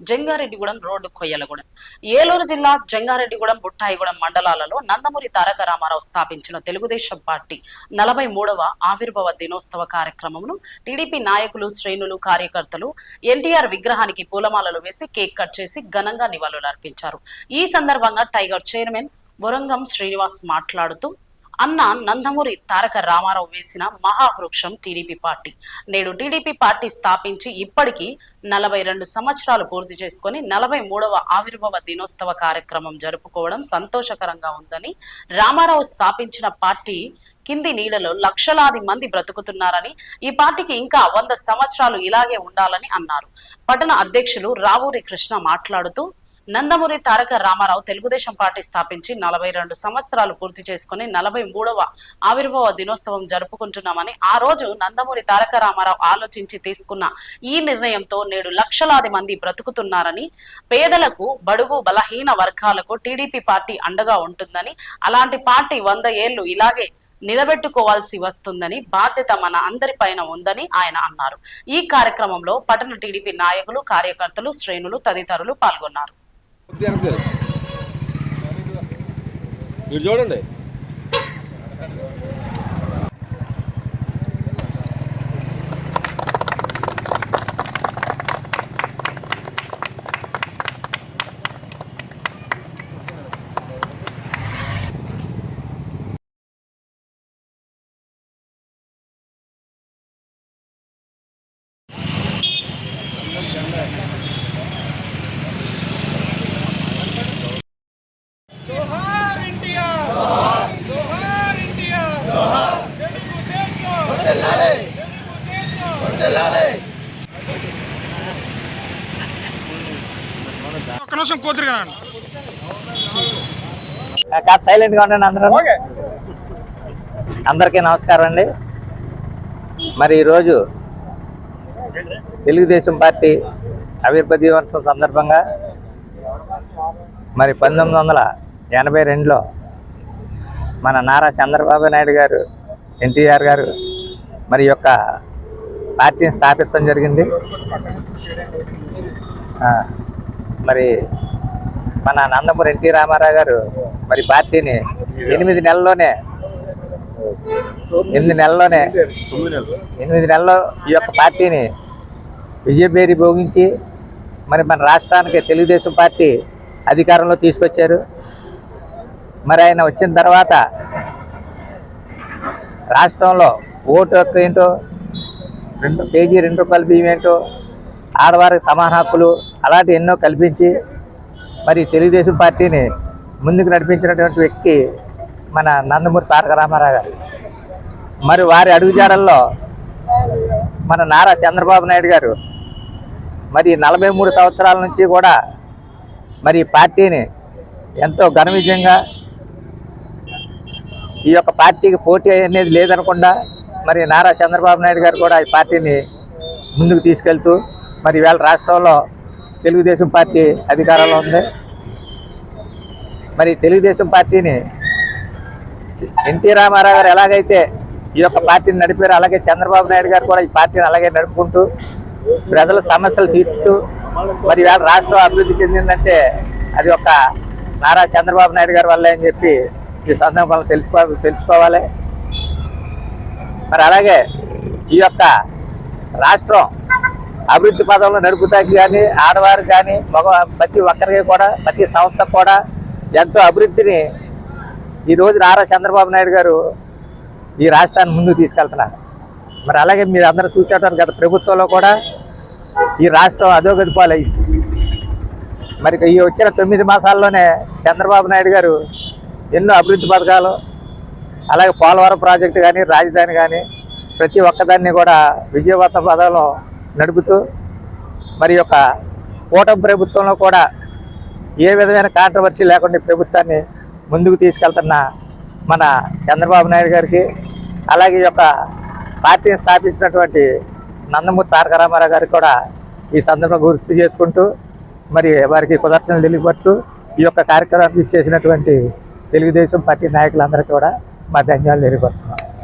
Jangareddygudem road Koyyalagudem. Eluru జిల్లా జంగారెడ్డిగూడెం బుట్టాయిగూడెం మండలాలలో నందమూరి తారక రామారావు స్థాపించిన తెలుగుదేశం పార్టీ నలభై మూడవ ఆవిర్భావ దినోత్సవ కార్యక్రమమును టీడీపీ నాయకులు శ్రేణులు కార్యకర్తలు ఎన్టీఆర్ విగ్రహానికి పూలమాలలు వేసి కేక్ కట్ చేసి ఘనంగా నివాళులు అర్పించారు ఈ సందర్భంగా టైగర్ చైర్మన్ వరంగం శ్రీనివాస్ మాట్లాడుతూ అన్న నందమూరి తారక రామారావు వేసిన మహావృక్షం టీడీపీ పార్టీ. నేడు టీడీపీ పార్టీ స్థాపించి ఇప్పటికీ నలభై రెండు సంవత్సరాలు పూర్తి చేసుకొని నలభై మూడవ ఆవిర్భావ దినోత్సవ కార్యక్రమం జరుపుకోవడం సంతోషకరంగా ఉందని రామారావు స్థాపించిన పార్టీ కింది నీడలో లక్షలాది మంది బ్రతుకుతున్నారని ఈ పార్టీకి ఇంకా వంద సంవత్సరాలు ఇలాగే ఉండాలని అన్నారు. పట్టణ అధ్యక్షులు రావూరి కృష్ణ మాట్లాడుతూ నందమూరి తారక రామారావు తెలుగుదేశం పార్టీ స్థాపించి నలభై రెండు సంవత్సరాలు పూర్తి చేసుకుని నలభై మూడవ ఆవిర్భావ దినోత్సవం జరుపుకుంటున్నామని ఆ రోజు నందమూరి తారక రామారావు ఆలోచించి తీసుకున్న ఈ నిర్ణయంతో నేడు లక్షలాది మంది బ్రతుకుతున్నారని పేదలకు బడుగు బలహీన వర్గాలకు టీడీపీ పార్టీ అండగా ఉంటుందని అలాంటి పార్టీ వంద ఏళ్ళు ఇలాగే నిలబెట్టుకోవాల్సి వస్తుందని బాధ్యత మన అందరి పైన ఉందని ఆయన అన్నారు. ఈ కార్యక్రమంలో పట్టణ టీడీపీ నాయకులు కార్యకర్తలు శ్రేణులు తదితరులు పాల్గొన్నారు. ഇടിച്ചോടണ്ടേ ఒక్క నిమిషం కూతురు కాదు సైలెంట్గా ఉండండి అందరూ. అందరికీ నమస్కారం అండి. మరి ఈరోజు తెలుగుదేశం పార్టీ ఆవిర్భ దినోత్సవం సందర్భంగా మరి పంతొమ్మిది వందల ఎనభై రెండులో మన నారా చంద్రబాబు నాయుడు గారు ఎన్టీఆర్ గారు మరి యొక్క పార్టీని స్థాపించడం జరిగింది. ఆ, మరి మన నందమూరి ఎన్టీ రామారావు గారు మరి పార్టీని ఎనిమిది నెలల్లోనే ఎనిమిది నెలల్లోనే ఎనిమిది నెలల్లో ఈ యొక్క పార్టీని విజయభేరి భోగించి మరి మన రాష్ట్రానికి తెలుగుదేశం పార్టీ అధికారంలో తీసుకొచ్చారు. మరి ఆయన వచ్చిన తర్వాత రాష్ట్రంలో ఓటు హక్కు ఏంటో రెండు కేజీ రెండు రూపాయల బియ్యం ఏంటో ఆడవారికి సమాన హక్కులు అలాంటి ఎన్నో కల్పించి మరి తెలుగుదేశం పార్టీని ముందుకు నడిపించినటువంటి వ్యక్తి మన నందమూరి తారక రామారావు గారు. మరి వారి అడుగుజాడల్లో మన నారా చంద్రబాబు నాయుడు గారు మరి నలభై మూడు సంవత్సరాల నుంచి కూడా మరి ఈ పార్టీని ఎంతో ఘన విజయంగా ఈ యొక్క పార్టీకి పోటీ అనేది లేదనకుండా మరి నారా చంద్రబాబు నాయుడు గారు కూడా ఈ పార్టీని ముందుకు తీసుకెళ్తూ మరి ఇవాళ రాష్ట్రంలో తెలుగుదేశం పార్టీ అధికారంలో ఉంది. మరి తెలుగుదేశం పార్టీని ఎన్టీ రామారావు గారు ఎలాగైతే ఈ యొక్క పార్టీని నడిపారు అలాగే చంద్రబాబు నాయుడు గారు కూడా ఈ పార్టీని అలాగే నడుపుకుంటూ ప్రజల సమస్యలు తీర్చుతూ మరి ఇవాళ రాష్ట్రం అభివృద్ధి చెందిందంటే అది ఒక నారా చంద్రబాబు నాయుడు గారి వల్లే అని చెప్పి ఈ సందర్భంలో తెలుసుకో తెలుసుకోవాలి. మరి అలాగే ఈ యొక్క రాష్ట్రం అభివృద్ధి పదంలో నడుపుతాకి కానీ ఆడవారు కానీ మగ ప్రతి ఒక్కరికి కూడా ప్రతి సంస్థకు కూడా ఎంతో అభివృద్ధిని ఈరోజు నారా చంద్రబాబు నాయుడు గారు ఈ రాష్ట్రాన్ని ముందుకు తీసుకెళ్తున్నారు. మరి అలాగే మీరు అందరూ చూసేటారు గత ప్రభుత్వంలో కూడా ఈ రాష్ట్రం అధోగతి పాలయ్యింది మరి ఈ వచ్చిన తొమ్మిది మాసాల్లోనే చంద్రబాబు నాయుడు గారు ఎన్నో అభివృద్ధి పథకాలు అలాగే పోలవరం ప్రాజెక్టు కానీ రాజధాని కానీ ప్రతి ఒక్కదాన్ని కూడా విజయవంత పదంలో నడుపుతూ మరి యొక్క కూటమి ప్రభుత్వంలో కూడా ఏ విధమైన కాంట్రవర్సీ లేకుండా ప్రభుత్వాన్ని ముందుకు తీసుకెళ్తున్న మన చంద్రబాబు నాయుడు గారికి అలాగే ఈ యొక్క పార్టీని స్థాపించినటువంటి నందమూరి తారక రామారావు గారికి కూడా ఈ సందర్భంగా గుర్తు చేసుకుంటూ మరి వారికి కుదర్శనలు తెలియపడుతూ ఈ యొక్క కార్యక్రమానికి ఇచ్చేసినటువంటి తెలుగుదేశం పార్టీ నాయకులందరికీ కూడా మా ధన్యాలు తెలియపరుస్తున్నాం.